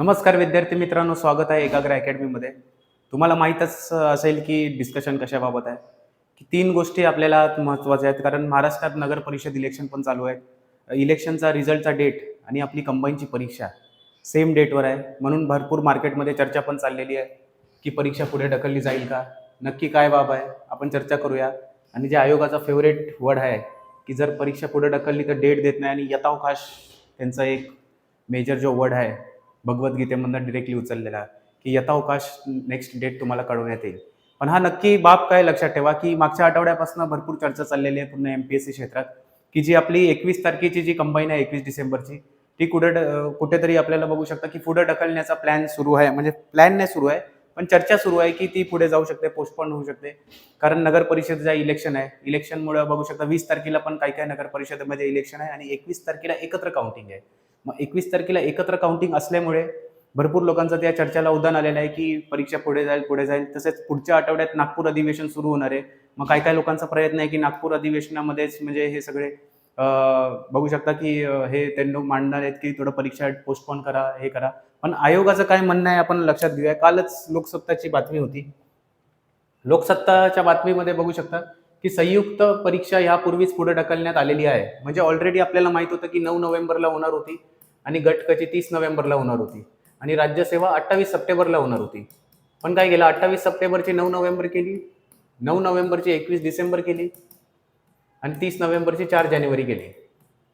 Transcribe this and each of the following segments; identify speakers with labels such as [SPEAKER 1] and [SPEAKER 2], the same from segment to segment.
[SPEAKER 1] नमस्कार विद्यार्थी मित्रांनो स्वागत आहे एकाग्र अकॅडमीमध्ये. तुम्हाला माहीतच असेल की डिस्कशन कशाबाबत आहे? की तीन गोष्टी आपल्याला महत्त्वाच्या आहेत कारण महाराष्ट्रात नगर परिषद इलेक्शन पण चालू आहे इलेक्शनचा रिझल्टचा डेट आणि आपली कंबाईनची परीक्षा सेम डेटवर आहे. म्हणून भरपूर मार्केटमध्ये चर्चा पण चाललेली आहे की परीक्षा पुढे ढकलली जाईल का? नक्की काय बाब आहे? आपण चर्चा करूया. आणि जे आयोगाचा फेवरेट वर्ड आहे की जर परीक्षा पुढे ढकलली तर डेट देत नाही आणि यथावकाश त्यांचा एक मेजर जो वर्ड आहे भगवद्गीतेमधनं डिरेक्टली उचललेला की यथावकाश नेक्स्ट डेट तुम्हाला कळवण्यात येईल पण हा नक्की बाब काय लक्षात ठेवा की मागच्या आठवड्यापासून भरपूर चर्चा चाललेली आहे पूर्ण एम पी एस सी क्षेत्रात की जी आपली एकवीस तारखेची जी कंबाईन आहे एकवीस डिसेंबरची ती कुठे कुठेतरी आपल्याला बघू शकता की पुढे ढकलण्याचा प्लॅन सुरू आहे. म्हणजे प्लॅन नाही सुरू आहे पण चर्चा सुरू आहे की ती पुढे जाऊ शकते पोस्टपोन होऊ शकते. कारण नगर परिषदेचा इलेक्शन आहे इलेक्शनमुळे बघू शकता वीस तारखेला पण काही काही नगर परिषदेमध्ये इलेक्शन आहे आणि एकवीस तारखेला एकत्र काउंटिंग आहे. मग एकवीस तारखेला एकत्र काउंटिंग असल्यामुळे भरपूर लोकांचं त्या चर्चेला उदान आलेलं आहे की परीक्षा पुढे जाईल पुढे जाईल. तसेच पुढच्या आठवड्यात नागपूर अधिवेशन सुरू होणार आहे. मग काही काही लोकांचा प्रयत्न आहे की नागपूर अधिवेशनामध्येच म्हणजे हे सगळे बघू शकता की हे त्यांना मांडणार आहेत की थोडं परीक्षा पोस्टपोन करा हे करा. पण आयोगाचं काय म्हणणं आहे आपण लक्षात घेऊया. कालच लोकसत्ताची बातमी होती. लोकसत्ताच्या बातमीमध्ये बघू शकता की संयुक्त परीक्षा यापूर्वीच पुढे ढकलण्यात आलेली आहे. म्हणजे ऑलरेडी आपल्याला माहीत होतं की नऊ नोव्हेंबरला होणार होती. आणि गटकची तीस नोव्हेंबरला होणार होती. आणि राज्यसेवा अठ्ठावीस सप्टेंबरला होणार होती. पण काय केलं? अठ्ठावीस सप्टेंबरची नऊ नोव्हेंबर केली. नऊ नोव्हेंबरची एकवीस डिसेंबर केली. आणि तीस नोव्हेंबरची चार जानेवारी केली.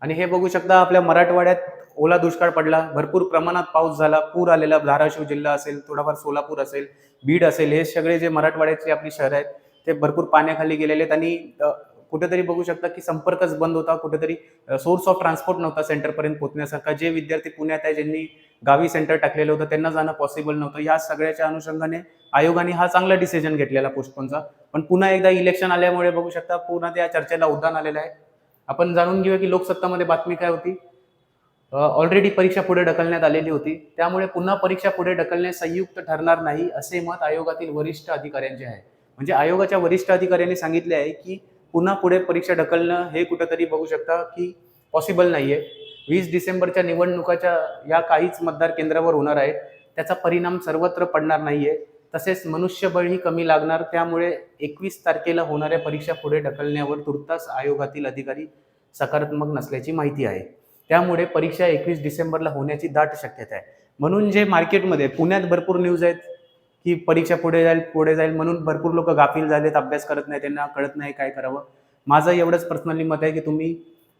[SPEAKER 1] आणि हे बघू शकता आपल्या मराठवाड्यात ओला दुष्काळ पडला. भरपूर प्रमाणात पाऊस झाला. पूर आलेला. धाराशिव जिल्हा असेल थोडाफार सोलापूर असेल बीड असेल हे सगळे जे मराठवाड्याचे आपली शहर आहेत ते भरपूर पाण्याखाली गेलेले आहेत. आणि कुठेतरी बघू शकता की संपर्कच बंद होता कुठेतरी सोर्स ऑफ ट्रान्सपोर्ट नव्हता सेंटरपर्यंत पोहोचण्यासारखा. जे विद्यार्थी पुण्यात आहे ज्यांनी गावी सेंटर टाकलेलं होतं त्यांना जाणं पॉसिबल नव्हतं. या सगळ्याच्या अनुषंगाने आयोगाने हा चांगला डिसिजन घेतलेला पोस्टपोनचा पण पुन्हा एकदा इलेक्शन आल्यामुळे बघू शकता पुन्हा त्या चर्चेला उद्दान आलेलं आहे. आपण जाणून घेऊया की लोकसत्तामध्ये बातमी काय होती. ऑलरेडी परीक्षा पुढे ढकलण्यात आलेली होती. त्यामुळे पुन्हा परीक्षा पुढे ढकलणे संयुक्त ठरणार नाही असे मत आयोगातील वरिष्ठ अधिकाऱ्यांचे आहे. म्हणजे आयोगाच्या वरिष्ठ अधिकाऱ्यांनी सांगितले आहे की पुन्हा पुढे परीक्षा ढकलणं हे कुठंतरी बघू शकता की पॉसिबल नाही आहे वीस डिसेंबरच्या निवडणुकाच्या या काहीच मतदार केंद्रावर होणार आहे त्याचा परिणाम सर्वत्र पडणार नाही आहे तसेच मनुष्यबळही कमी लागणार त्यामुळे एकवीस तारखेला होणाऱ्या परीक्षा पुढे ढकलण्यावर तुर्तास आयोगातील अधिकारी सकारात्मक नसल्याची माहिती आहे. त्यामुळे परीक्षा एकवीस डिसेंबरला होण्याची दाट शक्यता आहे. म्हणून जे मार्केटमध्ये पुण्यात भरपूर न्यूज आहेत. ही परीक्षा पुढे जाईल पुढे जाईल म्हणून भरपूर लोक गाफील झालेत अभ्यास करत नाही त्यांना कळत नाही काय करावं. माझं एवढंच पर्सनली मत आहे की तुम्ही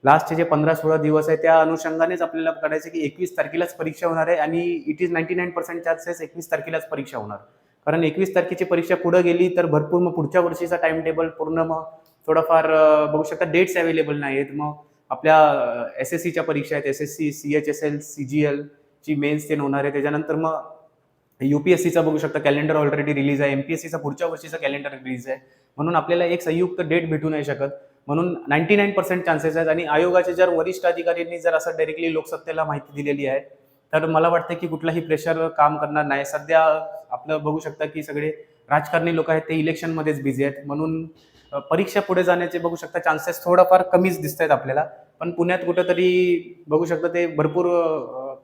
[SPEAKER 1] लास्टचे जे पंधरा सोळा दिवस आहे त्या अनुषंगानेच आपल्याला कळायचं की एकवीस तारखेलाच परीक्षा होणार आहे आणि it is ninety nine percent chances एकवीस तारखेलाच परीक्षा होणार. कारण एकवीस तारखेची परीक्षा पुढे गेली तर भरपूर मग पुढच्या वर्षीचा टाइम टेबल पूर्ण मग थोडंफार बघू शकता डेट्स अवेलेबल नाही आहेत मग आपल्या एस एस सीच्या परीक्षा आहेत. S S C C H S L C G L ची मेन्स ते होणार आहे. त्याच्यानंतर मग युपीएससीचा बघू शकता कॅलेंडर ऑलरेडी रिलीज आहे. एमपीएससीचा पुढच्या वर्षीचा कॅलेंडर रिलीज आहे. म्हणून आपल्याला एक संयुक्त डेट भेटू नाही शकत. म्हणून नाईन्टी नाईन पर्सेंट चान्सेस आहेत आणि आयोगाचे जर वरिष्ठ अधिकाऱ्यांनी जर असं डायरेक्टली लोकसत्तेला माहिती दिलेली आहे तर मला वाटतं की कुठलाही प्रेशर काम करणार नाही. सध्या आपलं बघू शकता की सगळे राजकारणी लोक आहेत ते इलेक्शनमध्येच बिझी आहेत. म्हणून परीक्षा पुढे जाण्याचे बघू शकता चान्सेस थोडंफार कमीच दिसत आहेत आपल्याला. पण पुण्यात कुठंतरी बघू शकता ते भरपूर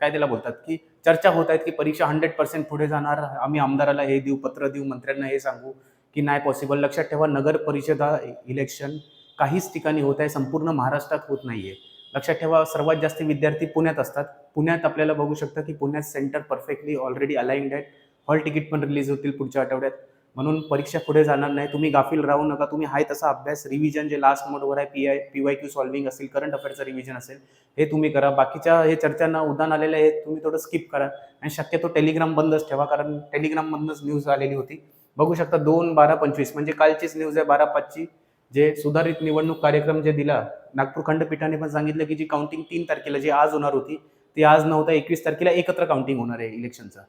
[SPEAKER 1] काय त्याला बोलतात की चर्चा होत आहेत की परीक्षा हंड्रेड पर्सेंट पुढे जाणार. आम्ही आमदाराला हे देऊ पत्र देऊ मंत्र्यांना हे सांगू की नाही पॉसिबल लक्षात ठेवा नगर परिषदा इलेक्शन काहीच ठिकाणी होत आहे संपूर्ण महाराष्ट्रात होत नाही आहे लक्षात ठेवा सर्वात जास्त विद्यार्थी पुण्यात असतात. पुण्यात आपल्याला बघू शकता की पुण्यात सेंटर परफेक्टली ऑलरेडी अलाइंड आहे हॉल तिकीट पण रिलीज होतील पुढच्या आठवड्यात. म्हणून परीक्षा पुढे जाणार नाही. तुम्ही गाफील राहू नका. तुम्ही आहे तसा अभ्यास. रिव्हिजन जे लास्ट मोडवर आहे P I P Y Q solving असेल करंट अफेअरचं रिव्हिजन असेल हे तुम्ही करा. बाकीच्या हे चर्चांना उदाहरण आलेलं आहे तुम्ही थोडं स्किप करा. आणि शक्यतो टेलिग्राम बंदच ठेवा कारण टेलिग्राममधनंच न्यूज आलेली होती. बघू शकता दोन बारा पंचवीस म्हणजे कालचीच न्यूज आहे बारा पाचची. जे सुधारित निवडणूक कार्यक्रम जे दिला नागपूर खंडपीठाने पण सांगितलं की जी काउंटिंग तीन तारखेला जी आज होणार होती ती आज नव्हता एकवीस तारखेला एकत्र काउंटिंग होणार आहे इलेक्शनचा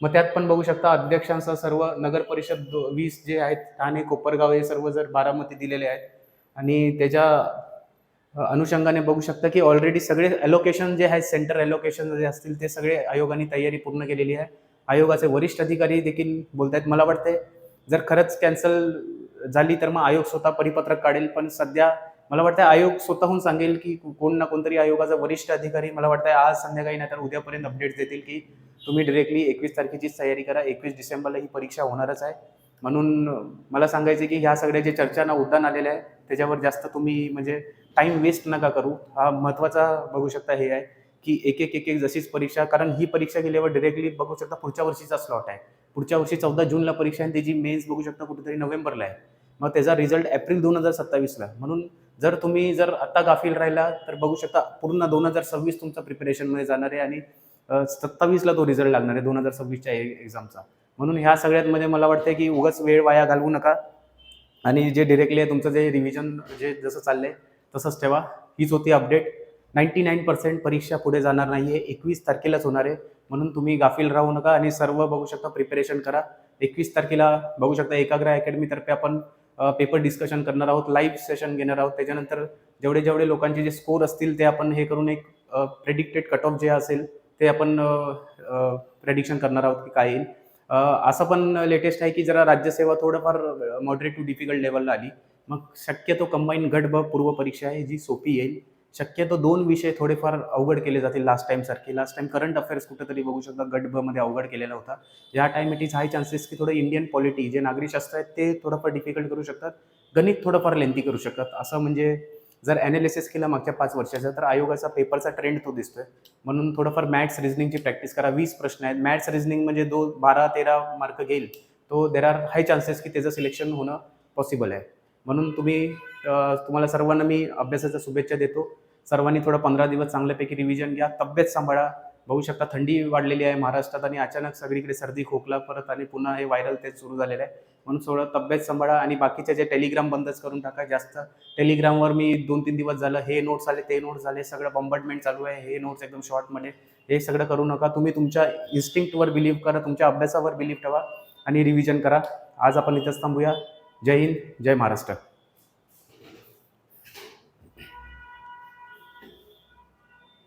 [SPEAKER 1] मग त्यात पण बघू शकता अध्यक्षांसह सर्व नगर परिषद वीस जे आहेत ठाणे कोपरगाव हे सर्व जर बारामती दिलेले आहेत. आणि त्याच्या अनुषंगाने बघू शकता की ऑलरेडी सगळे अलोकेशन जे आहेत सेंटर अलोकेशन जे असतील ते सगळे आयोगाने तयारी पूर्ण केलेली आहे. आयोगाचे वरिष्ठ अधिकारी देखील बोलत आहेत मला वाटते जर खरंच कॅन्सल झाली तर मग आयोग स्वतः परिपत्रक काढेल. पण सध्या मला वाटतं आयोग स्वतःहून सांगेल की कोण ना कोणतरी आयोगाचा वरिष्ठ अधिकारी मला वाटतं आज संध्याकाळी नाही तर उद्यापर्यंत अपडेट देतील की तुम्ही डिरेक्टली एकवीस तारखेचीच तयारी करा. एकवीस डिसेंबरला ही परीक्षा होणारच आहे. म्हणून मला सांगायचं की ह्या सगळ्या जे चर्चांना उड्डाण आलेलं आहे त्याच्यावर जास्त तुम्ही म्हणजे टाईम वेस्ट नका करू. हा महत्त्वाचा बघू शकता हे आहे की एक एक एक एक जशीच परीक्षा कारण ही परीक्षा गेल्यावर डिरेक्टली बघू शकता पुढच्या वर्षीचा स्लॉट आहे. पुढच्या वर्षी चौदा जूनला परीक्षा आहे त्याची मेन्स बघू शकता कुठेतरी नोव्हेंबरला आहे. मग त्याचा रिझल्ट एप्रिल दोन हजार सत्तावीसला. म्हणून जर तुम्ही जर आत्ता गाफील राहिला तर बघू शकता पूर्ण दोन हजार सव्वीस तुमचं प्रिपरेशनमध्ये जाणार आहे आणि सत्तावीसला तो रिझल्ट लागणार आहे दोन हजार सव्वीसच्या एक्झामचा म्हणून ह्या सगळ्यांमध्ये मला वाटतं की उगाच वेळ वाया घालवू नका. आणि जे डिरेक्टली आहे तुमचं जे रिव्हिजन जे जसं चाललंय तसंच ठेवा. हीच होती अपडेट नाईन्टी नाईन पर्सेंट परीक्षा पुढे जाणार नाही आहे एकवीस तारखेलाच होणार आहे. म्हणून तुम्ही गाफील राहू नका आणि सर्व बघू शकता प्रिपरेशन करा. एकवीस तारखेला बघू शकता एकाग्र अकॅडमीतर्फे आपण पेपर डिस्कशन करणार आहोत लाईव्ह सेशन घेणार आहोत. त्याच्यानंतर जेवढे जेवढे लोकांचे जे स्कोर असतील ते आपण हे करून एक प्रेडिक्टेड कट ऑफ जे असेल ते आपण प्रेडिक्शन करणार आहोत की काय येईल. असं पण लेटेस्ट आहे की जरा राज्यसेवा थोडंफार मॉडरेट टू डिफिकल्ट लेवलला आली. मग शक्यतो कंबाईन गट ब पूर्व परीक्षा आहे जी सोपी येईल. शक्यतो दोन विषय थोडेफार अवघड केले जातील लास्ट टाइम सारखे. लास्ट टाइम करंट अफेअर्स कुठेतरी बघू शकता गट ब मध्ये अवघड केलेला होता. या time it is high chances की थोडं इंडियन पॉलिटी जे नागरिकशास्त्र आहेत ते थोडंफार डिफिकल्ट करू शकतात. गणित थोडंफार लेंथी करू शकतात. असं म्हणजे जर ॲनालिसिस केलं मागच्या पाच वर्षाचा तर आयोगाचा पेपरचा ट्रेंड तो दिसतोय. म्हणून थोडंफार मॅथ्स रिझनिंगची प्रॅक्टिस करा. वीस प्रश्न आहेत. मॅथ्स रिझनिंग म्हणजे दो बारा तेरा मार्क घेईल. तो देर आर हाय चान्सेस की त्याचं सिलेक्शन होणं पॉसिबल आहे. म्हणून तुम्ही तुम्हाला सर्वांना मी अभ्यासाच्या शुभेच्छा देतो. सर्वांनी थोडं पंधरा दिवस चांगल्यापैकी रिव्हिजन घ्या. तब्येत सांभाळा. बघू शकता थंडी वाढलेली आहे महाराष्ट्रात आणि अचानक सगळीकडे सर्दी खोकला परत आणि पुन्हा हे व्हायरल तेच सुरू झालेलं आहे. म्हणून थोडं तब्येत सांभाळा आणि बाकीचे जे टेलिग्राम बंदच करून टाका जास्त टेलिग्रामवर मी दोन तीन दिवस झालं हे नोट्स आले ते नोट्स झाले सगळं बॉम्बर्डमेंट चालू आहे हे नोट्स एकदम शॉर्टमध्ये हे सगळं करू नका तुम्ही तुमच्या इन्स्टिंक्टवर बिलीव्ह करा तुमच्या अभ्यासावर बिलीव्ह ठेवा आणि रिव्हिजन करा. आज आपण इथंच थांबूया. जय हिंद जय महाराष्ट्र.